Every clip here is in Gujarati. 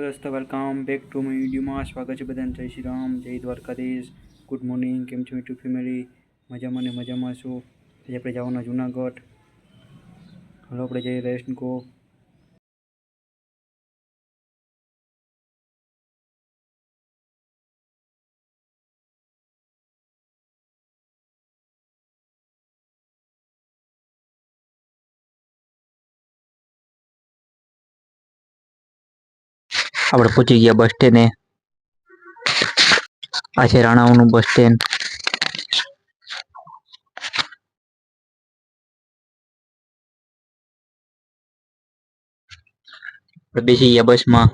દોસ્તો વેલકમ બેક ટુ માય વિડીયોમાં સ્વાગત છે બધાને. જય શ્રી રામ, જય દ્વારકાધીશ. ગુડ મોર્નિંગ કેમ છો યુટ્યુબ ફેમિલી મજામાં ને મજામાં છું? આજે આપણે જવાના જુનાગઢ. હલો, આપણે જઈએ રેસ્ટ કો આપણે પહોંચી ગયા બસ સ્ટેન્ડે આ છે રાણાઓનું બસ સ્ટેન્ડ બેસી ગયા બસમાં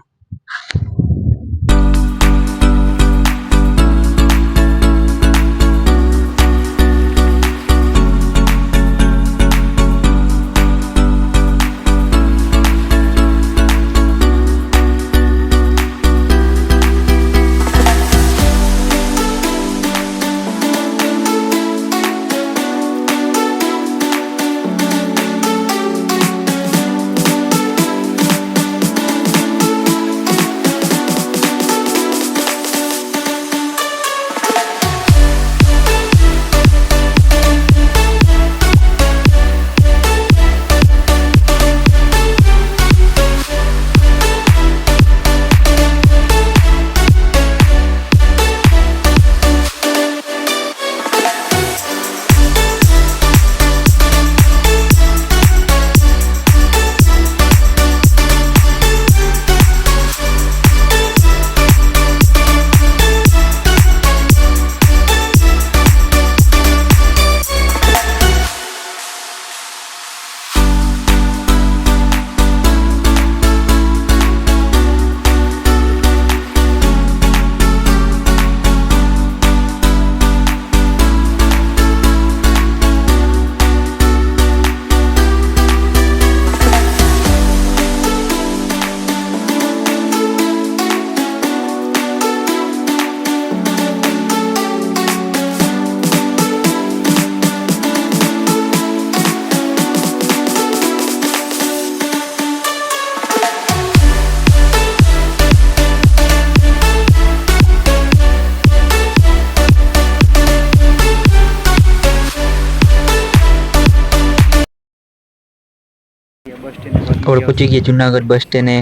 આપણે પહોંચી ગયા જુનાગઢ બસ સ્ટેન્ડે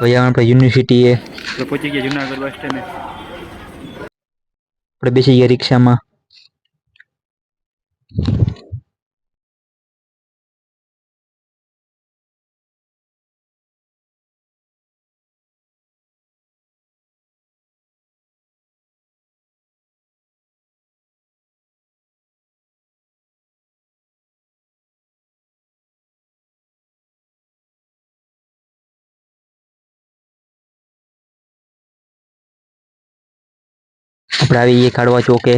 જવાનું આપણે યુનિવર્સિટીએ આપણે પહોંચી ગયા જુનાગઢ બસ સ્ટેન્ડે આપણે બેસી ગયા રિક્ષામાં. આપણે આવી ગયા કાઢવા ચોકે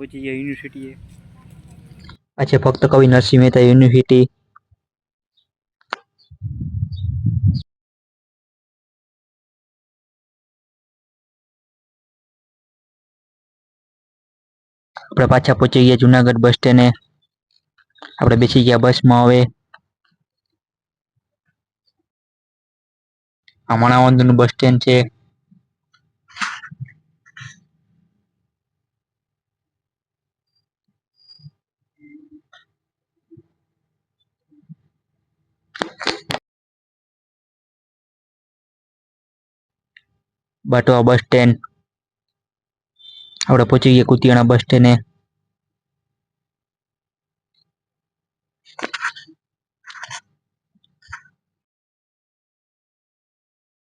પહોંચી ગયા યુનિવર્સિટીએ આ છે ફક્ત કવિ નરસિંહ મહેતા યુનિવર્સિટી આપણે પાછા પહોંચી ગયા જુનાગઢ બસ સ્ટેન્ડે આપણે બેસી ગયા બસમાં હવે. આ માણાવંદનું બસ સ્ટેન્ડ છે. બાટવા બસ સ્ટેન્ડ આપણે પહોંચી ગયા કુતિયાણા બસ સ્ટેન્ડે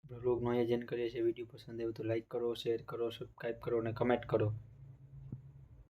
બ્લોગનું આયોજન કરીએ છીએ. વીડિયો પસંદ આવ્યો તો લાઈક કરો શેર કરો સબસ્ક્રાઈબ કરો અને કમેન્ટ કરો.